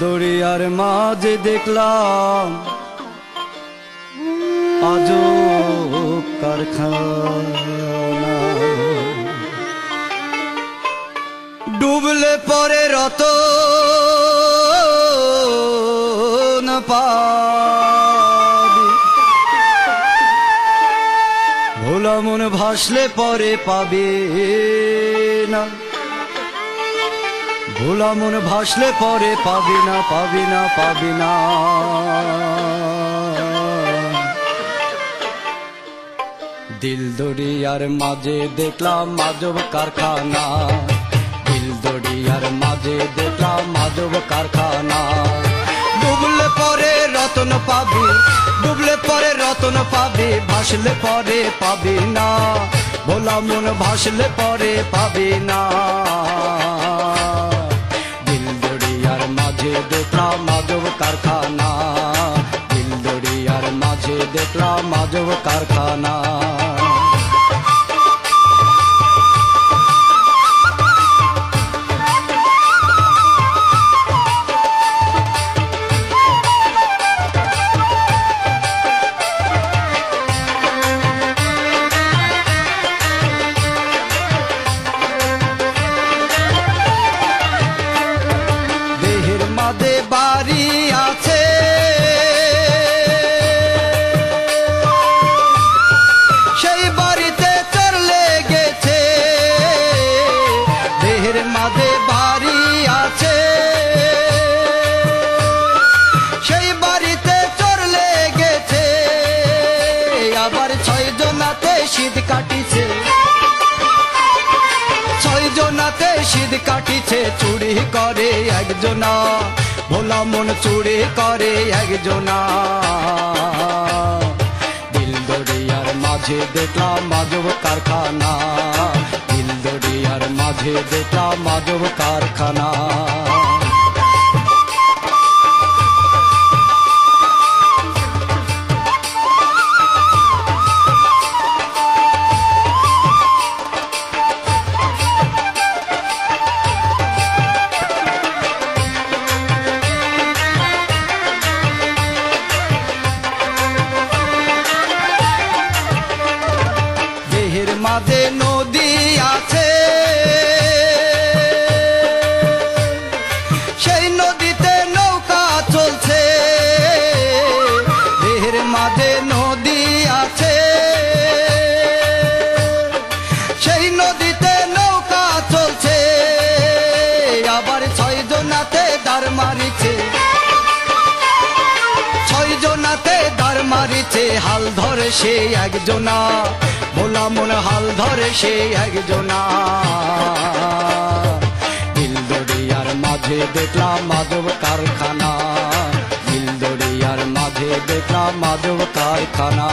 দরিয়ার মাঝে দেখলাম আজ কারখানা। ডুবলে পরে রত ভোলা মন ভাসলে পরে পাবে না। ভোলা মন ভাসলে পরে পাবি না পাবি না পাবি না। দিল দরিয়ার মাঝে দেখলাম মাধব কারখানা। দিল দরিয়ার মাঝে দেখলাম মাধব কারখানা। ডুবলে পরে রতন পাবি, ডুবলে পরে রতন পাবি, ভাসলে পরে পাবি না। ভোলা মন ভাসলে পরে পাবি না। দেখলাম মাধব কারখানা শীত কাটিছে। ছয় জনাতে শীত কাটিছে, চুরি করে একজনা ভোলা মন চুরি করে একজনা দিল দরিয়ার মাঝে দেখলাম মাধব কারখানা। দিল দরিয়ার মাঝে দেখলাম মাধব কারখানা। আছে। সেই নদীতে নৌকা চলছে। দেহের মাঝে নদী আছে। সেই নদীতে নৌকা চলছে। আবার ছয় জনাতে দাঁড় মারিছে। ছয় জনাতে মারিছে, হাল ধরে সে একজনা। ভোলা মন হাল ধরে সে একজনা। দিলদরিয়ার মাঝে দেখলাম মাধব কারখানা। দিলদরিয়ার মাঝে দেখলাম মাধব কারখানা।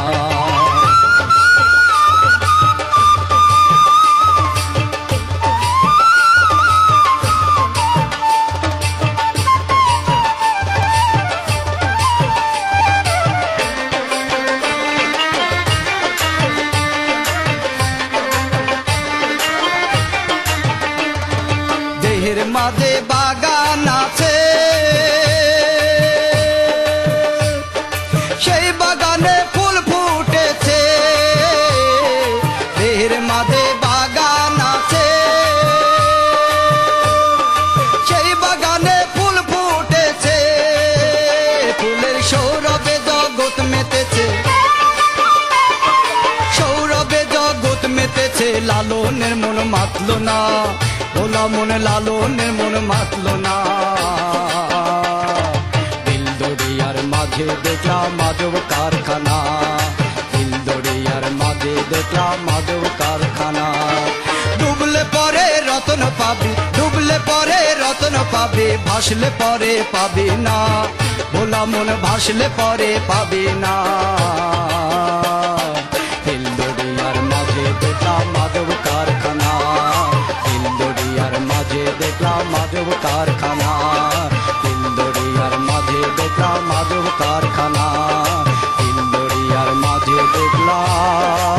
মাঝে বাগান আছে। সেই বাগানে ফুল ফুটেছে। দেহের মাঝে বাগান আছে। সেই বাগানে ফুল ফুটেছে। ফুলের সৌরভে জগৎ মেতেছে। সৌরভে জগৎ মেতেছে। লালনের মন মাতল না। ভোলা মনে লালনের মন মাতল না। দিল দরিয়ার মাঝে দেখলাম মাধব কারখানা। দিল দরিয়ার মাঝে দেখলাম মাধব কারখানা। ডুবলে পরে রতন পাবি, ডুবলে পরে রতন পাবি, ভাসলে পরে পাবি না। ভোলা মন ভাসলে পরে পাবি না। কারখানা দিল মাঝে দেখলাম মাধব কারখানা দিল মাঝে দেখলাম